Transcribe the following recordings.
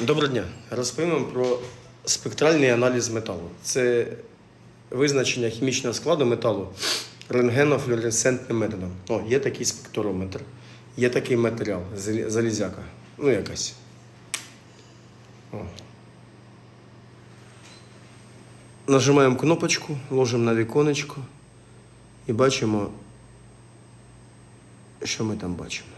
Доброго дня. Розповім про спектральний аналіз металу. Це визначення хімічного складу металу рентгенофлюоресцентним методом. О, є такий спектрометр, є такий матеріал, залізяка. Ну, якась. О. Нажимаємо кнопочку, ложимо на віконечко і бачимо, що ми там бачимо.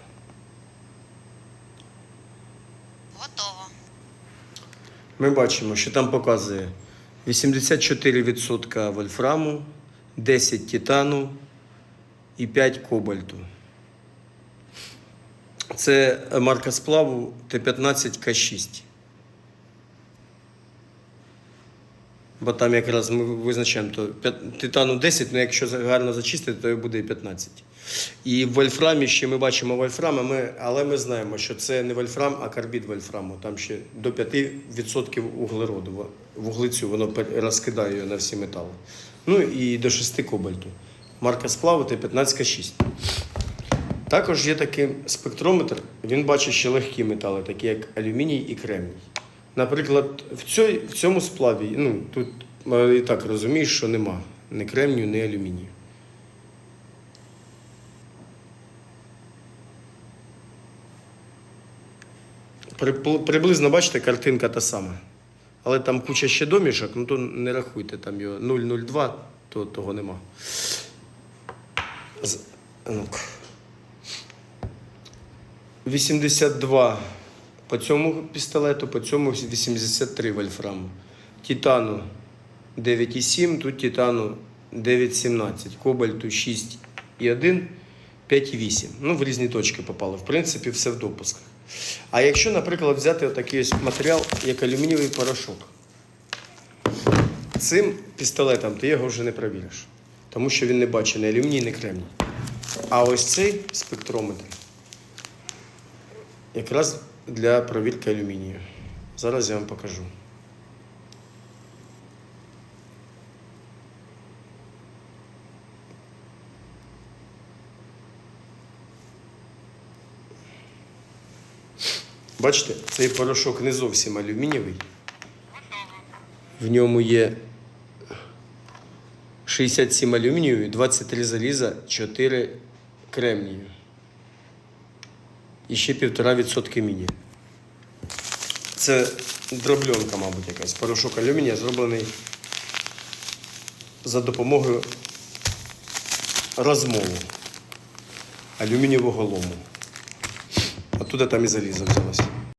Ми бачимо, що там показує 84% вольфраму, 10 титану і 5 кобальту. Це марка сплаву Т15К6. Бо там якраз ми визначаємо, то титану 10, ну якщо гарно зачистити, то буде і 15. І в вольфрамі ще ми бачимо вольфрам, а ми, але ми знаємо, що це не вольфрам, а карбід вольфраму. Там ще до 5% углероду. Вуглецю воно розкидає на всі метали. Ну і до 6 кобальту. Марка сплаву Т15К6. Також є такий спектрометр, він бачить ще легкі метали, такі як алюміній і кремній. Наприклад, в, цьой, в цьому сплаві, ну тут е, і так розумієш, що нема ні кремнію, ні алюмінію. Приблизно бачите, картинка та сама. Але там куча ще домішок, ну то не рахуйте, там його 0,02, то того нема. З- ну-ка. 82 по цьому пістолету, по цьому 83 вольфраму. Титану 9,7, тут титану 9,17, кобальту 6,1, 5,8. Ну, в різні точки попало. В принципі, все в допусках. А якщо, наприклад, взяти такий ось матеріал, як алюмінієвий порошок, цим пістолетом ти його вже не провіриш, тому що він не бачить ні алюміній, ні кремній. А ось цей спектрометр якраз для провірки алюмінію. Зараз я вам покажу. Бачите, цей порошок не зовсім алюмінієвий. В ньому є 67 алюмінію, 23 заліза, 4 кремнію. І ще 1,5% міді. Це дробльонка, мабуть, якась. Порошок алюмінія зроблений за допомогою розмову алюмінієвого лому. Оттуда там і залізо взялося.